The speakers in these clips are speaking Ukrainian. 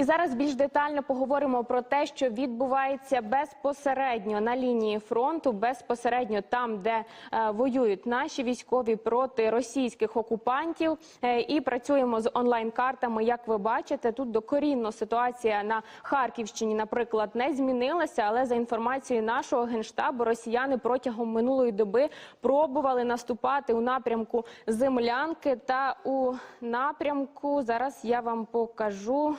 І зараз більш детально поговоримо про те, що відбувається безпосередньо на лінії фронту, безпосередньо там, де е, воюють наші військові проти російських окупантів. Е, і працюємо з онлайн-картами. Як ви бачите, тут докорінно ситуація на Харківщині, наприклад, не змінилася. Але за інформацією нашого генштабу, росіяни протягом минулої доби пробували наступати у напрямку землянки та у напрямку. Зараз я вам покажу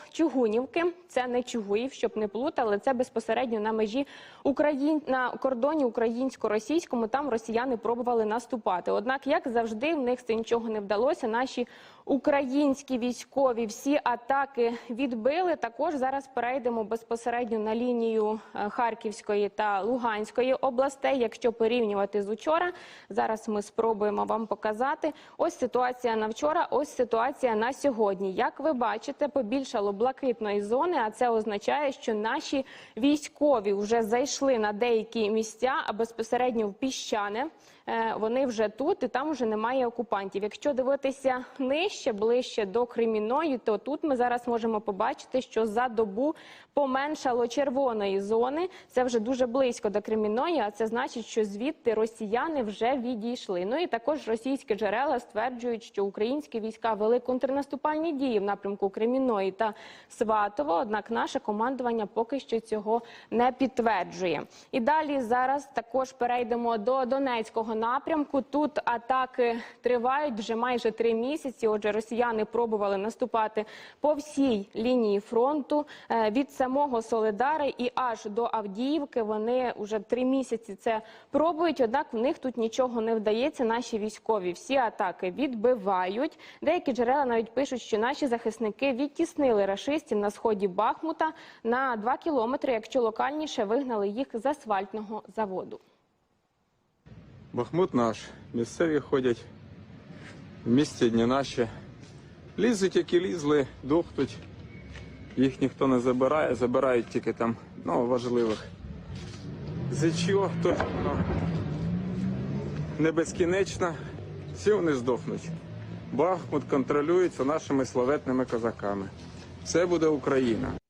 Чугунівки. Це не Чугуїв, щоб не плутали. Це безпосередньо на межі Україн на кордоні українсько-російському. Там росіяни пробували наступати. Однак, як завжди, в них це нічого не вдалося. Наші українські військові всі атаки відбили. Також зараз перейдемо безпосередньо на лінію е, Харківської та Луганської областей. Якщо порівнювати з учора, зараз ми спробуємо вам показати. Ось ситуація на вчора, ось ситуація на сьогодні. Як ви бачите, побільшало блакитної зони, а це означає, що наші військові вже зайшли на деякі місця, а безпосередньо в піщане. Е, Вони вже тут і там вже немає окупантів. Якщо дивитися нижче, ближче до Креміної, то тут ми зараз можемо побачити, що за добу поменшало червоної зони. Це вже дуже близько до Креміної, а це значить, що звідти росіяни вже відійшли. Ну і також російські джерела стверджують, що українські війська вели контрнаступальні дії в напрямку Креміної та Сватово. Однак наше командування поки що цього не підтверджує. І далі зараз також перейдемо до Донецького напрямку. Тут атаки тривають вже майже три місяці. Отже, росіяни пробували наступати по всій лінії фронту Е, від самого Солидари і аж до Авдіївки. Вони вже три місяці це пробують. Однак в них тут нічого не вдається. Наші військові всі атаки відбивають. Деякі джерела навіть пишуть, що наші захисники відтіснили рашистів на сході Бахмута на два кілометри, якщо локальніше вигнали їх з асфальтного заводу. Бахмут наш. Місцеві ходять. В місті не наші. Лізуть, які лізли, дохнуть. Їх ніхто не забирає, забирають тільки там ну, важливих. За чого то не безкінечно, всі вони здохнуть. Бахмут контролюється нашими славетними козаками. Це буде Україна.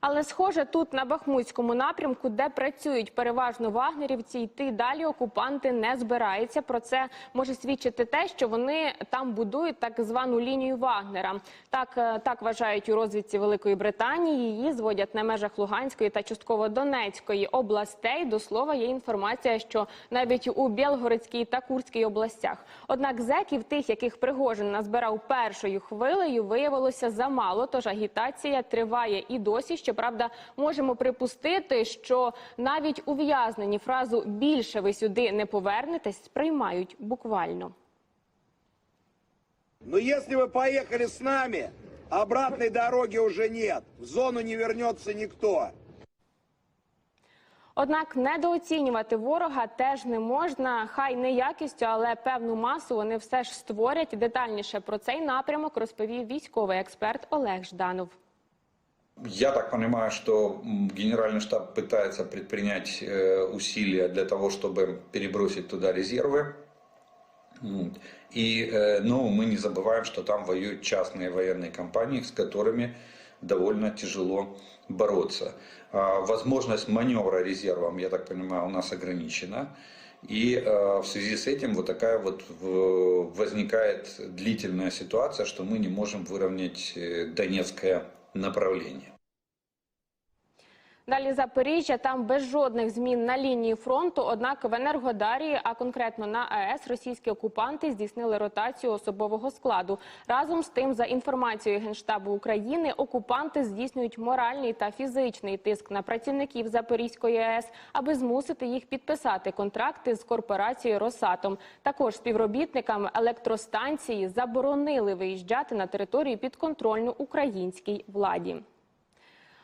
Але схоже, тут на Бахмутському напрямку, де працюють переважно вагнерівці, йти далі окупанти не збираються. Про це може свідчити те, що вони там будують так звану лінію Вагнера. Так, е, так вважають у розвідці Великої Британії. Її зводять на межах Луганської та частково Донецької областей. До слова, є інформація, що навіть у Білгородській та Курській областях. Однак зеків, тих, яких Пригожин назбирав першою хвилею, виявилося замало. Тож агітація триває і досі. Щоправда, можемо припустити, що навіть ув'язнені фразу більше ви сюди не повернетесь сприймають буквально. Но если вы поехали с нами, обратной дороги уже нет. В зону не вернется никто. Однак недооцінювати ворога теж не можна. Хай не якістю, але певну масу вони все ж створять. Детальніше про цей напрямок розповів військовий експерт Олег Жданов. Я так понимаю, что генеральный штаб пытается предпринять э, усилия для того, чтобы перебросить туда резервы. И, э, ну, мы не забываем, что там воюют частные военные компании, с которыми довольно тяжело бороться. А, Возможность маневра резервом, я так понимаю, у нас ограничена. И э, в связи с этим вот такая вот возникает длительная ситуация, что мы не можем выровнять Донецкое направление. Далі Запоріжжя там без жодних змін на лінії фронту. Однак в Енергодарії, а конкретно на АЕС, російські окупанти здійснили ротацію особового складу. Разом з тим, за інформацією генштабу України, окупанти здійснюють моральний та фізичний тиск на працівників Запорізької АЕС, аби змусити їх підписати контракти з корпорацією Росатом. Також співробітникам електростанції заборонили виїжджати на територію підконтрольну українській владі.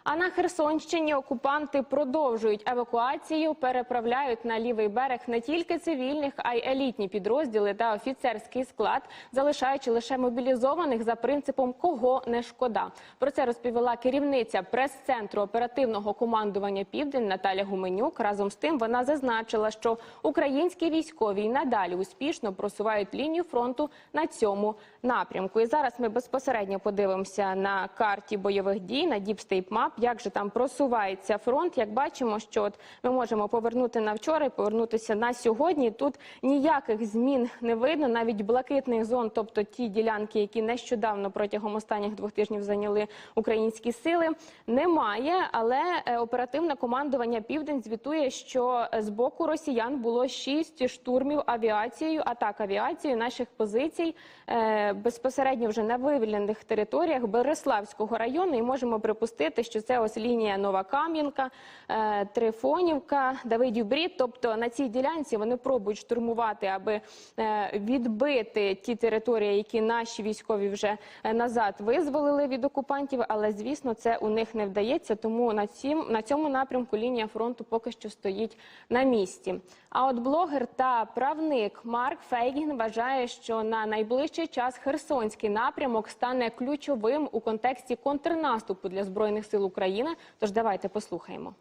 А на Херсонщині окупанти продовжують евакуацію, переправляють на лівий берег не тільки цивільних, а й елітні підрозділи та офіцерський склад, залишаючи лише мобілізованих за принципом кого не шкода. Про це розповіла керівниця прес-центру оперативного командування Південь Наталя Гуменюк. Разом з тим вона зазначила, що українські військові й надалі успішно просувають лінію фронту на цьому напрямку. І зараз ми безпосередньо подивимося на карті бойових дій на Map, як же там просувається фронт. Як бачимо, що от ми можемо повернути на вчора і повернутися на сьогодні. Тут ніяких змін не видно, навіть блакитних зон, тобто ті ділянки, які нещодавно протягом останніх двох тижнів зайняли українські сили, немає. Але е, оперативне командування Південь звітує, що з боку росіян було шість штурмів авіацією, атак авіацією наших позицій е, безпосередньо вже на вивільнених територіях Береславського району. І можемо припустити, що це ось лінія Нова Кам'янка, е, Трифонівка, Давидів Брід. Тобто на цій ділянці вони пробують штурмувати, аби е, відбити ті території, які наші військові вже е, назад визволили від окупантів. Але звісно, це у них не вдається. Тому на на цьому напрямку лінія фронту поки що стоїть на місці. А от блогер та правник Марк Фейгін вважає, що на найближчий час Херсонський напрямок стане ключовим у контексті контрнаступу для збройних сил України. Тож давайте послухаємо.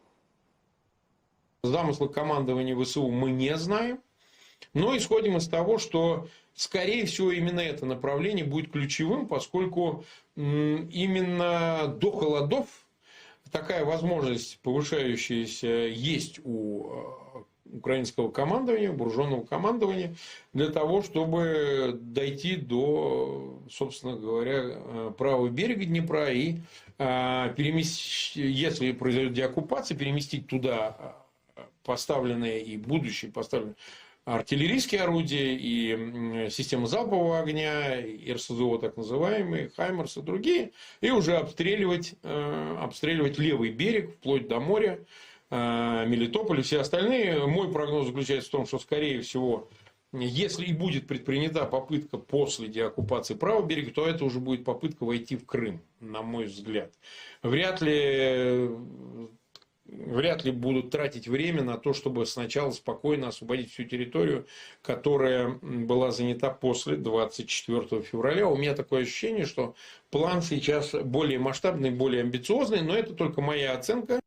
Замысла командования ВСУ мы не знаем, но исходим из того, что, скорее всего, именно это направление будет ключевым, поскольку м, именно до холодов такая возможность повышающаяся есть у э, украинского командования, вооруженного командования, для того, чтобы дойти до, собственно говоря, э, правого берега Днепра и э, переместить, если произойдет деоккупация, переместить туда э, поставленные и будущие поставленные артиллерийские орудия и системы залпового огня, и РСЗО так называемые, Хаймерс и другие, и уже обстреливать, обстреливать левый берег вплоть до моря, Мелитополь и все остальные. Мой прогноз заключается в том, что, скорее всего, если и будет предпринята попытка после деоккупации правого берега, то это уже будет попытка войти в Крым, на мой взгляд. Вряд ли вряд ли будут тратить время на то, чтобы сначала спокойно освободить всю территорию, которая была занята после 24 февраля. У меня такое ощущение, что план сейчас более масштабный, более амбициозный, но это только моя оценка.